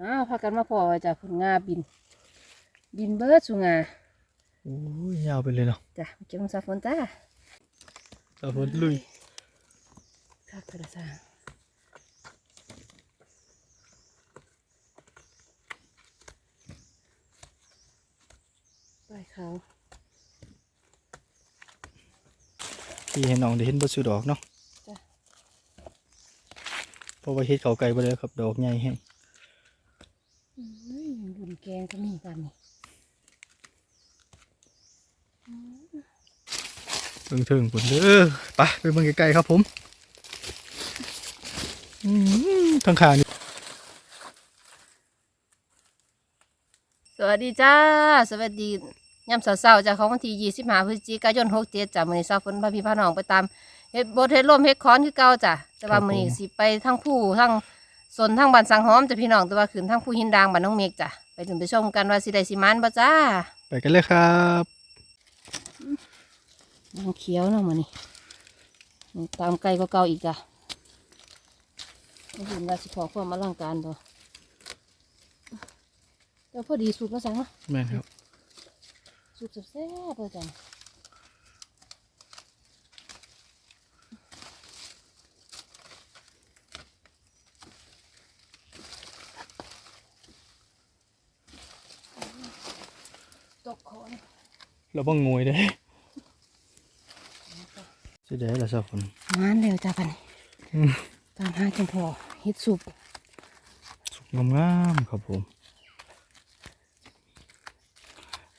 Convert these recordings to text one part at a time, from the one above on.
อ้าวพากันมาพอจ้ะผลงาบิน บินเบิร์ดสุงาโอ้ยยาวไปเลยเนาะจ้ะเจ้าของสาฝนจ้าตาฝนลุยคักกระซ่างไปเขาที่เห็นน้องได้เห็นบ่สุดอกเนาะจ้ะเพราะว่าเฮ็ดเขาไก่บ่ได้ครับดอกใหญ่แฮงอุ้ ยบุญแกงก็มีกันนี่เบิ่งถึงพุ่นเด้อไปไปเบิ่งไกลๆครับผมอืมทางขานี่สวัสดีจ้า สวัสดียามเช้าๆจ้าของวันที่25พฤศจิกายน67จ้ามื้อนี้สาวฝนพาพี่พาน้องไปตามเฮ็ดบดเฮ็ดร่มเฮ็ดค้อนคือเก่าจ้ะแต่ว่ามื้อนี้สิไปทั้งผู้ทั้งสนทั้งบ้านสังหอมจ้ะพี่น้องแต่ว่าขึ้นทั้งผู้หินดางบ้านน้องเมฆจ้ะ ไปถึงไปชมกันว่าสิได้สิมานบ่จ้า ไปกันเลยครับนางเขียวเนาะมื้อนี้นี่ตามไกลกว่าเก่าอีกจ้ะไม่เห็นว่าสิขอความอลังการบ่แต่พอดีสุกแล้วสังเนาะแม่นครับสุกแซ่บๆเลยจ้ะ ตกคอน เราบ่งวยเด้สิได้ล่ะซะฝนงานเร็วจ้าพันอืมตามหาจังพอเฮ็ดสุปสุกงามๆครับผม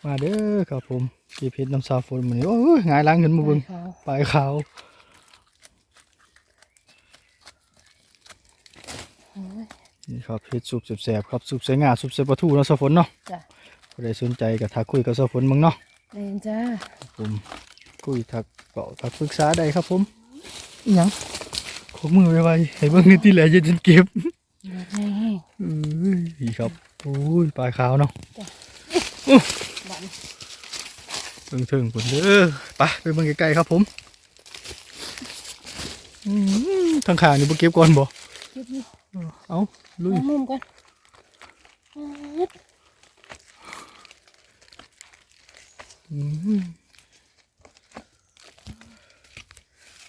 มาเด้อครับผมเก็บเห็ดน้ำซาฝนมื้อนี้โอ้ยหงายหลังขึ้นมาเบิ่งเขาปลายขาวโอ้ยนี่ครับเห็ดสุปแสบๆครับสุปใส่งาสุปใส่ปลาทูเนาะซาฝนเนาะจ้ะผู้ใดสนใจก็ทักคุยกับซาฝนมึงเนาะ เล่นจ้าผมคุยทักเป่าทักปรึกษาได้ครับผมอิหยังขอมือไว้ไว้ให้เบิ่งในที่แหลจะจนเก็บแห้งเอ้ยนี่ครับโอ้ยปลายขาวเนาะๆบันเบิ่งถึงผลเด้อไปไปเบิ่งใกล้ๆครับผมอืมทางข้างนี่บ่เก็บก่อนบ่เก็บอยู่เอ้าลุยเอามุมก่อนปึ๊ด อื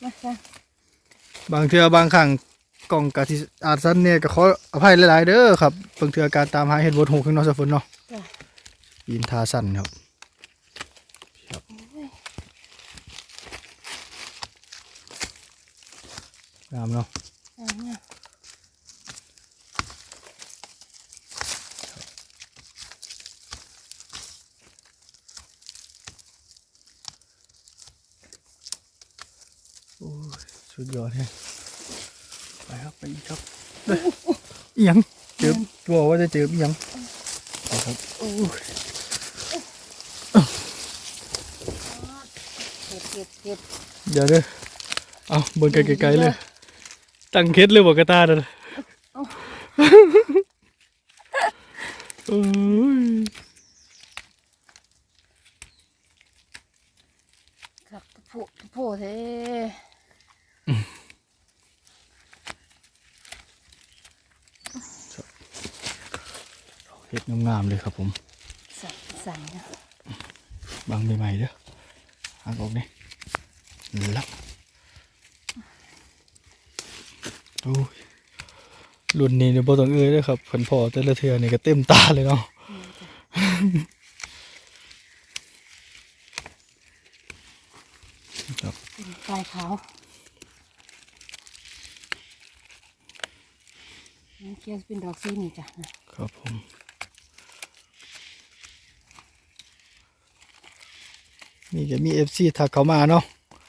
มาบางเทือบางครั้งกล่องกะที่อาจสั้นเนี่ยก็ขออภัยหลายๆเด้อครับบางเทือการตามหาเห็ดบดหกข้างนอกสะฝนเนาะจ้าปีนทาสั้นครับครับงามเนาะ เอาเนี่ย โอ้ย สุดยอดแฮะไปครับไปอีกครับเอ้ยอีหยังเจอตัวว่าจะเจออีหยังไปครับโอ้ยเก็บเก็บเก็บเดี๋ยวเด้อเอาเบิ่งไกลๆเลย ตั้งเคสเลยบอกกระตาเด้อโอ้ยครับผู้ผู้เท่ เห็ดงามๆเลยครับผมสั่งสั่งนะบางใหม่ๆเด้อหางออกนี่ลับโอ้ยรุ่นนี้เนี่ยบ่ต้องเอ้ยเด้อครับเพิ่นพอแต่ละเทื่อนี่ก็เต็มตาเลยเนาะครับปลายขาวนี่เกียวเป็นดอกซีนี่จ้ะนะครับผม นี่ก็มี FC ทักเข้ามาเนาะ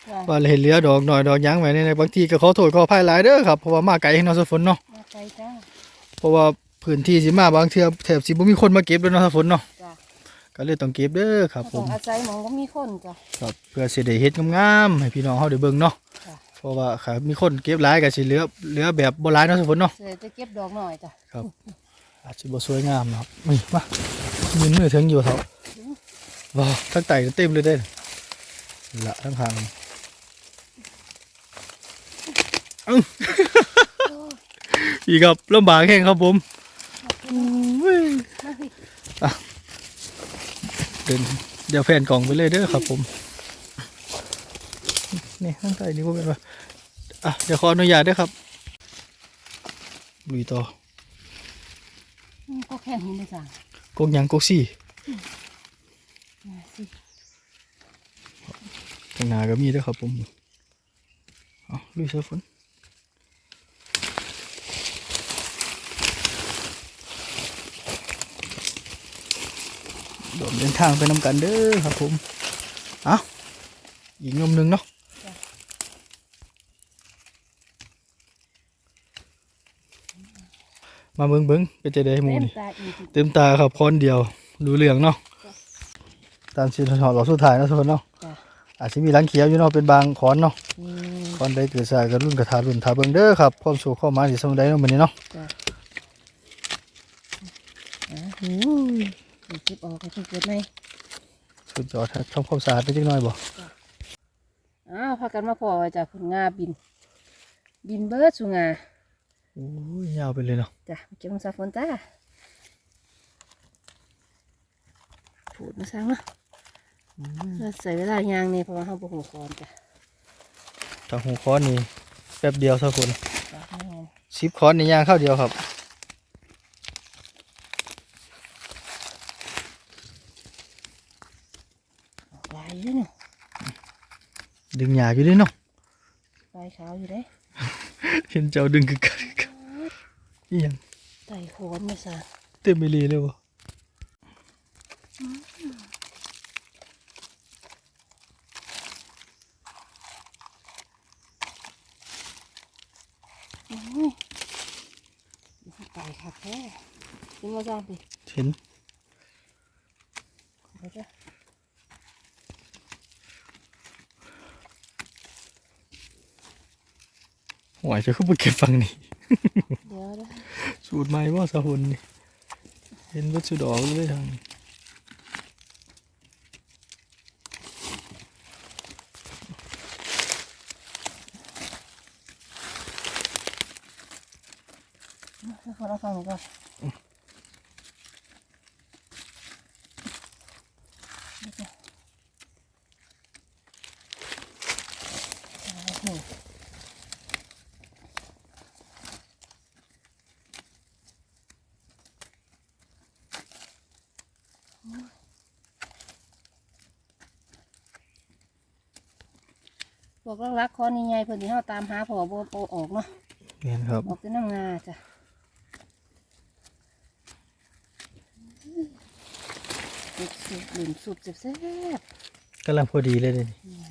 จ้ะว่าเห็นเหลือดอกหน่อยดอกหยั้งไว้ในบางทีก็ขอโทษขออภัยหลายเด้อครับเพราะว่ามาไกลให้เนาะสะฝนเนาะมาไกลจ้าเพราะว่าพื้นที่สิมาบางเทื่อแถบสิบ่มีคนมาเก็บด้วยเนาะสะฝนเนาะจ้ะก็เลยต้องเก็บเด้อครับผต้องมอาศัยหมองก็มีคนจ้ะครับเพื่อสิได้เฮ็ดงามๆให้พี่น้องเฮาได้เบิ่งเนาะจ้ะเพราะว่าครับมีคนเก็บหลายก็สิเหลือเหลือแบบบ่หลายเนาะสะฝนเนาะเสร็จจะเก็บดอกหน่อยจ้ะครับอาจสิบ่สวยงามนะครับนี่มายืนมือถึงอยู่เถอะว้าวทั้งไตเต็มเลยเด้อ ละทั้งทางอื้ออีกครับลำบากแห้งครับผมอืมยมาสิเดินเดี๋ยวแฟนกล่องไปเลยเด้อครับผมนี่ข้างใต้นี่ก็เป็นว่าอะเดี๋ยวขออนุญาตเด้วยครับลุยต่ออืมก็แค่หินเลยจ้ะกงหยังกกซี่ มาสิ ข้างหน้าก็มีเด้วยครับผมเอาลุยเสือฝนโดมเดินทางไปนำกันเด้อครับผมเอาอีกงมหนึ่งเนาะมาเบิ้งเบิ้งๆเป็นจะได้หมูเต็มนี่ตาอีกเต็มตาครับค้อนเดียว รู้เรื่องเนาะตามสีทอดเราสุดท้ายเนาะทุกคนเนาะจ้ะ อาจจะมีร้านเขียวอยู่เนาะเป็นบางค้อนเนาะอืมค้อนใดเกิดสายกับรุ่นกระทารุ่นทาเบิงเด้อครับความสุขเข้ามาที่สมุนไดเนาะมันนี้เนาะจ้ะอะหูยเก็บออกให้เพิ่งเกิดไหมสุดยอดครับทำความสะอาดไปจักหน่อยบ่อ้าวพากันมาพอจากผลงาบิน บินเบิร์ดสุงาโอ้ยยาวไปเลยเนาะจ้ะเก็บมังสาฝนจ้าพูดมาสั่งเนาะ เราใส่เวลายางนี่เพราะว่าเขาบ่หูคอนจ้ะทางหูค้อนนี่แป๊บเดียวสักคนจ้ะไม่งั้นสิบค้อนนี่ย่างเข้าวเดียวครับลายอยู่เนาะดึงหยาอยู่ด้วยเนาะลายขาวอยู่เด้เห็นเจ้าดึงกึกกักกึกกักอีหยังไต่โคนมาสั่งเต็มไปเลยเลยบ่อุ้ย ไต่ขาดแท้กินมาสั่งไปเห็นเอาจ้ะหวยจะขึ้นไปเก็บฟังนี่เดี๋ยวนะสูตรใหม่ว่าสะหุนนี่เห็นวัตถุดอกเลยทางนี้ ให้คนเราฟังก่อนเดี๋ยวจ้ะเอาหู พ วกรักๆคอนี่ไงเพิ่นที่เฮาตามหาพอบ่บ่ออกเนาะเห็นครับออกแต่น้ำงาจ้ะสุบสุบหลุมสุบแซ่บกำลังพอดีเลยเลยๆจ้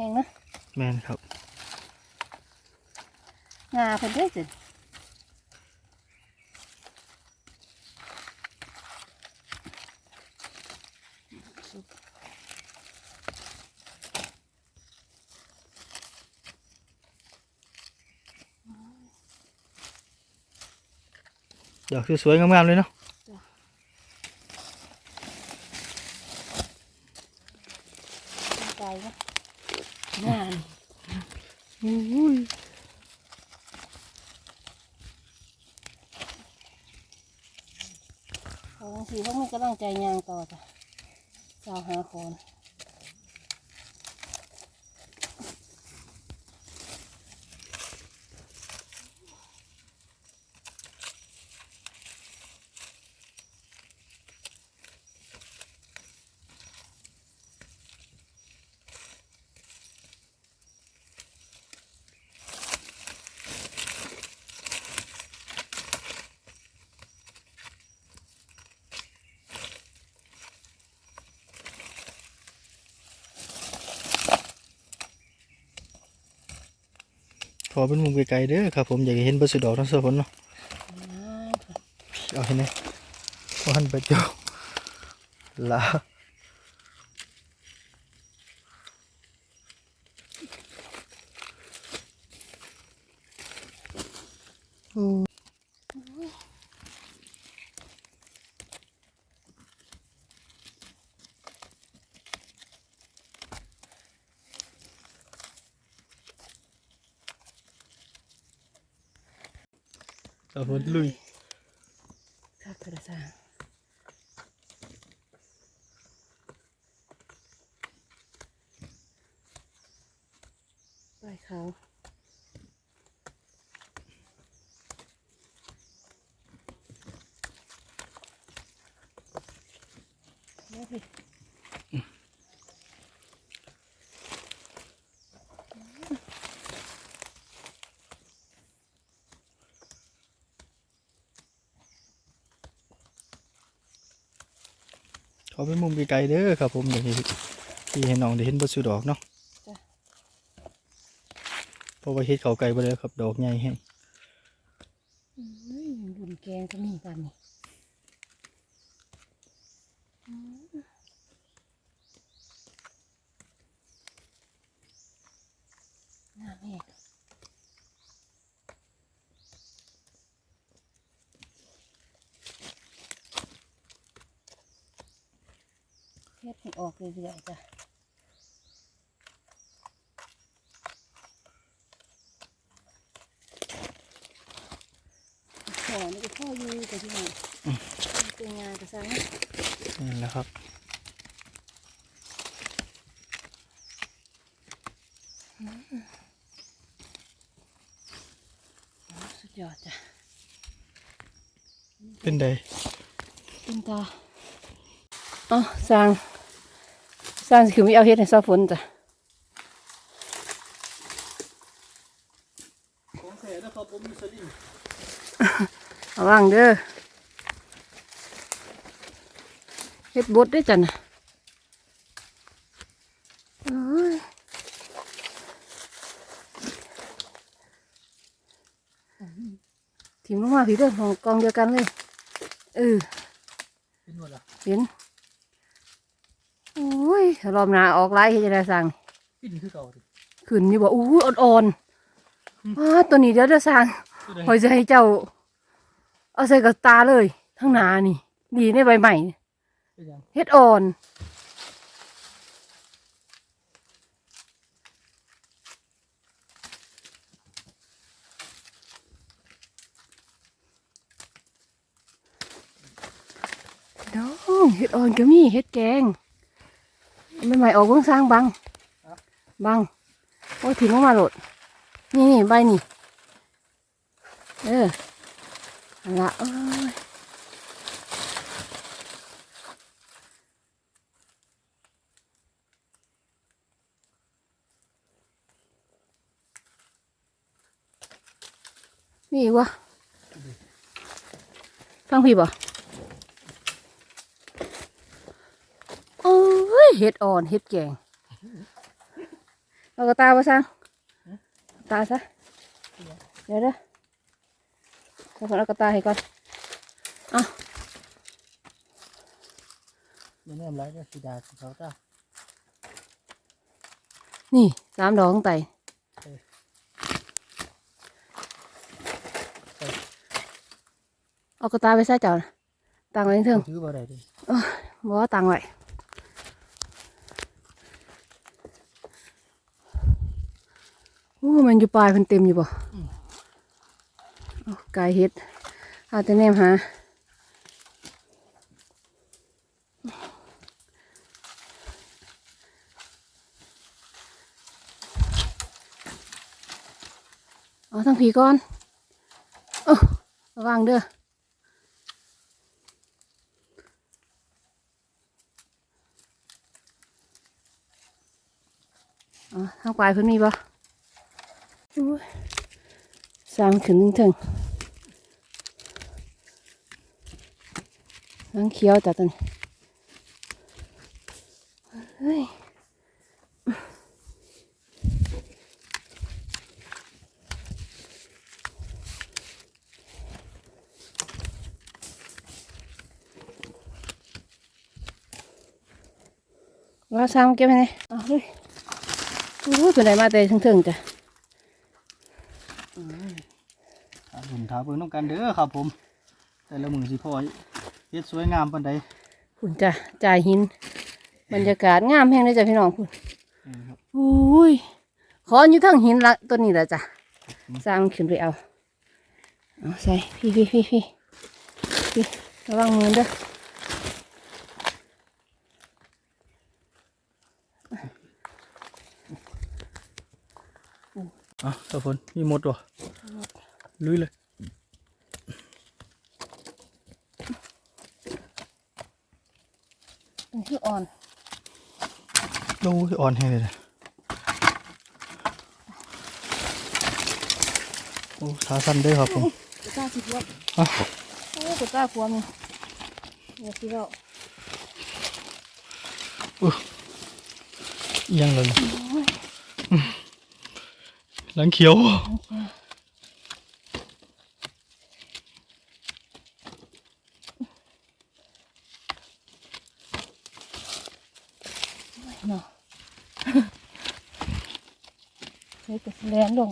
ะขาแข็งนะแมนครับงาเพิ่นได้อจ้ะดอกสวยๆงามๆเลยเนาะ ใจนะงาน อุ้ย เอาบางทีเขาไม่กำลังใจยางต่อจ้ะสาวหาคน ข อเป็นมุมไกลๆเด้อครับผมอยากจะเห็นบัสดอกทั้งสองคนเนาะงานเอาเห็นไหมวันประจบลาอื มสาวฝนลุยคักกระซ่าไปเขาเอ เขาเป็นมุมไกลๆเด้อครับผมอย่างที่ที่ให้น้องได้เห็นบทสุดอกเนาะจ้ะเพราะว่าเฮ็ดเขาไกลไปเลยครับดอกใหญ่แห้งอืมบุญแกงก็มีกันนี่อืมน่าแม่ เฮ็ดให้ออกเรื่อยๆจ้ะขอนี่ก็พ่ออยู่แต่ที่ไหนเป็นงานกระซังนี่แหละครับสุดยอดจ้ะเป็นใดเป็นตา อ๋อสร้างสร้างสิคือมีเอาเฮ็ดให้ซาฝนจ้ะของแท้นะครับผมมีสลิงระวังเด้อเฮ็ดบดได้อจ้ะนะโอ้ยถิ่มลงมาพี่เด้อของกองเดียวกันเลยเออเป็นหมดละเห็นโอ้ยรอบหน้าออกไล่เฮ็ดจะได้สั่งปิ้นคือเก่าดิขึ้นอยู่บ่อู้อ่อนๆอ้าตัวนี้เดี๋ยวจะสั่งคือใดคอยจะให้เจ้า เอาใส่กับตาเลย ทั้งหนานี่ ดีในใบใหม่เป็นหยังเฮ็ดอ่อนน้องเฮ็ดอ่อนก็มีเฮ็ดแกง ใบใหม่ออกเบื้องสร้างบังบังโอ้ยถิ่มออกมาโหลด นี่นี่ใบนี่ เออเอาละเอ้ยนี่อีกวะฟังพี่บ่โอ้ย เห็ดอ่อนเห็ดแกงเอากระตาบ่ซังตาซะเดี๋ยวเด้อเอาคนเอากระตายให้ก่อนมันแนมไรเนี่ยสีดาของเขาจ้านี่สามดอกของไตเออเอากระตายไปใส่เจ้าน่ะตังไว้เถิงถือบ่ได้ดิบอกว่าตังไว้ โอ้มันอยู่ปลายมันเต็มอยู่บ่กายเฮ็ดอาแต่แนมหาเอาทั้งผีก่อนโอ้ระวังเด้ออ๋อทางปลายเพิ่นมีบ่ สามขึ้นถึงถึงนั่งเขียวจัดตันเฮ้ยว่าซ้ำเก็บไปไหนเอาเลยรู้ตัวไหนมาแต่ถึงๆจ้ะ ถามผมถามเพิ่นต้องการเด้อครับผม แต่ละมือสิพ่อเฮ็ดสวยงามปานใดคุณจ้ะจ่ายหิน บรรยากาศงามแห้งเลยจ้ะพี่น้องคุณนี่ครับอุ้ยขอนอยู่ทั้งหินละตัวนี้แหละจ้ะสร้างขึ้นไปเอาเอาใส่พี่พี่พี่พี่พี่ระวังมือเด้ออะตะฝนมีหมดวะลุยเลย มันคืออ่อนดูอ่อนแห้งเลยนะโอ้ขาสั้นเด้อครับผมกระต้าสิบวับอะโอ้กระต้าพวมีเนี่ยสิเราเอียงเลยหลังเขียวเนาะ เฮ้ยกระแลนลง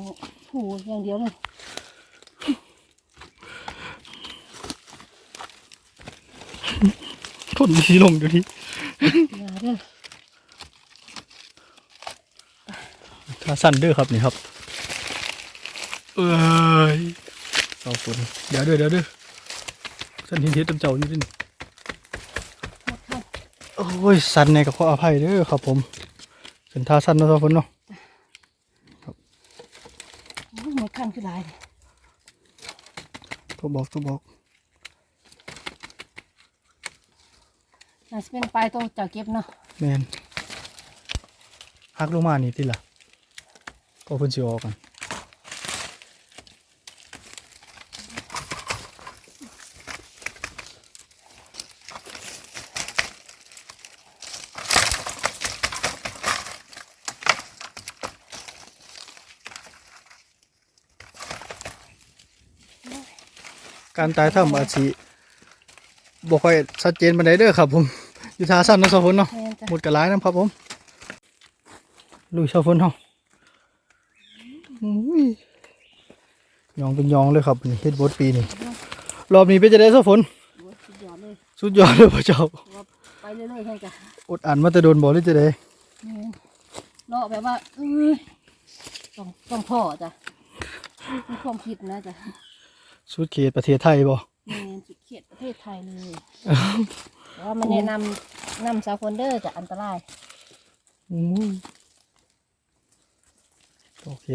หู อย่างเดียวเลยคนมีลงอยู่ที่อย่าเด้อขาสั้นเด้อครับนี่ครับ เอ้ยเสาฝนเดี๋ยวเด้อเดี๋ยวเด้อสั้นหินเทศตำเจ้าอยู่ดิหมดค่ะโอ้ยสั้นในกับขออภัยเด้อครับผมเป็นท่าสั้นเนาะเสาฝนเนาะ โอ้ยหมดขั้นคือหลายเลย ตัวบอกตัวบอกน่าจะเป็นปลายโตจะเก็บเนาะแมนหักลงมานี่ติล่ะก็เพิ่นสิออกกัน การตายถ้ำอาจสิบ่ค่อยชัดเจนปานใดเด้อครับ ผมอยู่ท่าสั้นเนาะเสาฝนเนาะแม่นจ้ะหมดกระไรนะครับผมลุยเสาฝนเฮาอุ้ยยองเป็นยองเลยครับนี่เฮ็ดบดปีนี่รอบนี้เป็นจะได้เสาฝนโอ้ยสุดยอดเลยสุดยอดเลยพระเจ้าว่าไปเรื่อยๆให้จ้ะอดอ่านมาแต่โดนบ่หรือจะได้แม่นเลาะแบบว่าเอ้ยต้องต้องพ่อจ้ะมีความคิดนะจ้ะ สุดเขตประเทศไทยบ่แม่นสุดเขตประเทศไทยเลยแต่ว่ามันแนะนำนำซาฟอนเดอร์จะอันตรายอุ้ยโอเค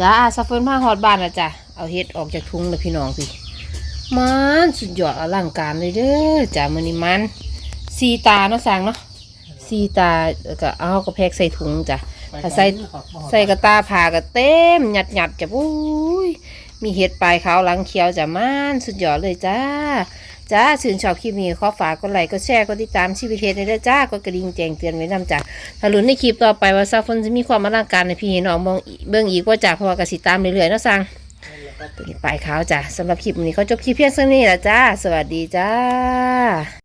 จ้าซาฟอนมาฮอดบ้านแล้วจ้ะเอาเห็ดออกจากถุงเลยพี่น้องพี่มันสุดยอดอลังการเลยเด้อจ้ะมันนี่มันสีตาเนาะสั่งเนาะสีตาแล้วก็เอากระแพกใส่ถุงจ้ะ ถ้าใส่ใส่กระตาผ่ากระเต็มหยัดหยัดๆจ้ะปุ้ยมีเห็ดปลายขาวหลังเขียวจ้ะมันสุดยอดเลยจ้าจ้าสื่นชอบคลิปนี้ขอฝากกดไลค์กดแชร์กดติดตามชีวิตเฮ็ดในเด้อจ้ากดกระดิ่งแจ้งเตือนไว้นำจ้ะถ้าลุ้นในคลิปต่อไปว่าซาฟอนจะมีความอลังการในพี่น้องมองอีเบิ่งอีกว่าจากเพราะว่ากสิตามเรื่อยๆเนาะสั่งตัวนี้ปลายขาวจ้ะสำหรับคลิปนี้เขาจบคลิปเพียงเท่านี้แหละจ้า สวัสดีจ้า